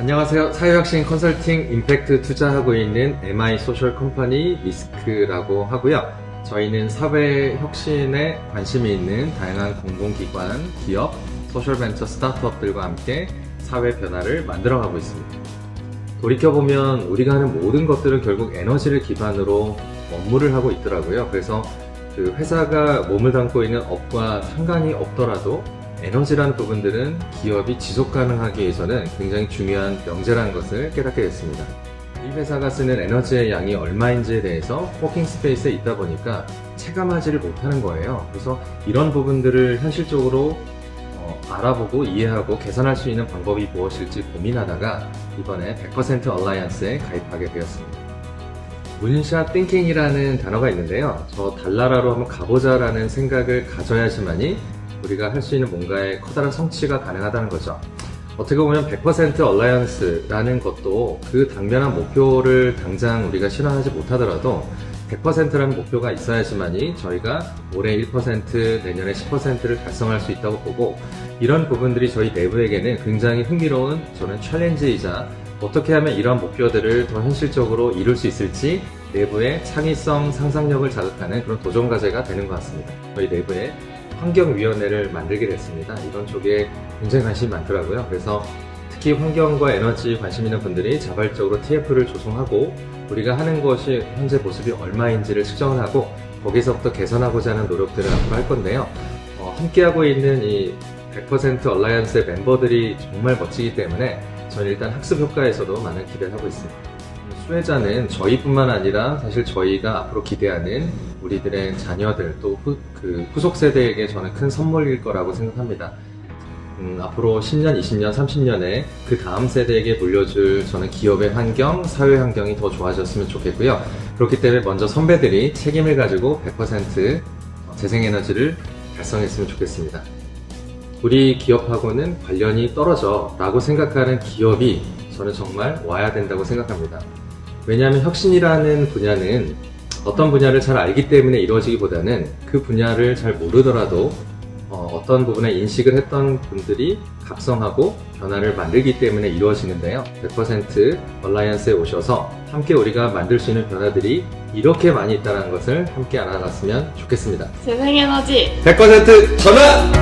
안녕하세요. 사회혁신 컨설팅 임팩트 투자하고 있는 MI 소셜 컴퍼니 리스크라고 하고요. 저희는 사회 혁신에 관심이 있는 다양한 공공기관, 기업, 소셜벤처 스타트업들과 함께 사회 변화를 만들어가고 있습니다. 돌이켜보면 우리가 하는 모든 것들은 결국 에너지를 기반으로 업무를 하고 있더라고요. 그래서 그 회사가 몸을 담고 있는 업과 상관이 없더라도 에너지라는 부분들은 기업이 지속 가능하기 위해서는 굉장히 중요한 명제라는 것을 깨닫게 됐습니다. 이 회사가 쓰는 에너지의 양이 얼마인지에 대해서 워킹 스페이스에 있다 보니까 체감하지를 못하는 거예요. 그래서 이런 부분들을 현실적으로 어, 알아보고 이해하고 개선할 수 있는 방법이 무엇일지 고민하다가 이번에 100% 얼라이언스에 가입하게 되었습니다. 문샷 띵킹이라는 단어가 있는데요. 저 달나라로 한번 가보자라는 생각을 가져야지만이 우리가 할 수 있는 뭔가의 커다란 성취가 가능하다는 거죠. 어떻게 보면 100% 얼라이언스라는 것도 그 당면한 목표를 당장 우리가 실현하지 못하더라도 100%라는 목표가 있어야지만이 저희가 올해 1% 내년에 10%를 달성할 수 있다고 보고 이런 부분들이 저희 내부에게는 굉장히 흥미로운 저는 챌린지이자 어떻게 하면 이런 목표들을 더 현실적으로 이룰 수 있을지 내부의 창의성, 상상력을 자극하는 그런 도전 과제가 되는 것 같습니다. 저희 내부에 환경위원회를 만들게 됐습니다. 이런 쪽에 굉장히 관심이 많더라고요. 그래서 특히 환경과 에너지 관심 있는 분들이 자발적으로 TF를 조성하고 우리가 하는 것이 현재 모습이 얼마인지를 측정을 하고 거기서부터 개선하고자 하는 노력들을 앞으로 할 건데요. 어, 함께하고 있는 이 100% 얼라이언스의 멤버들이 정말 멋지기 때문에 저는 일단 학습 효과에서도 많은 기대를 하고 있습니다. 수혜자는 저희뿐만 아니라 사실 저희가 앞으로 기대하는 우리들의 자녀들 또 후, 그 후속 세대에게 저는 큰 선물일 거라고 생각합니다. 음, 앞으로 10년, 20년, 30년에 그 다음 세대에게 물려줄 저는 기업의 환경, 사회 환경이 더 좋아졌으면 좋겠고요. 그렇기 때문에 먼저 선배들이 책임을 가지고 100% 재생에너지를 달성했으면 좋겠습니다. 우리 기업하고는 관련이 떨어져 라고 생각하는 기업이 저는 정말 와야 된다고 생각합니다. 왜냐하면 혁신이라는 분야는 어떤 분야를 잘 알기 때문에 이루어지기보다는 그 분야를 잘 모르더라도 어, 떤 부분에 인식을 했던 분들이 각성하고 변화를 만들기 때문에 이루어지는데요. 100% 얼라이언스에 오셔서 함께 우리가 만들 수 있는 변화들이 이렇게 많이 있다는 것을 함께 알아갔으면 좋겠습니다. 재생에너지 100% 전환!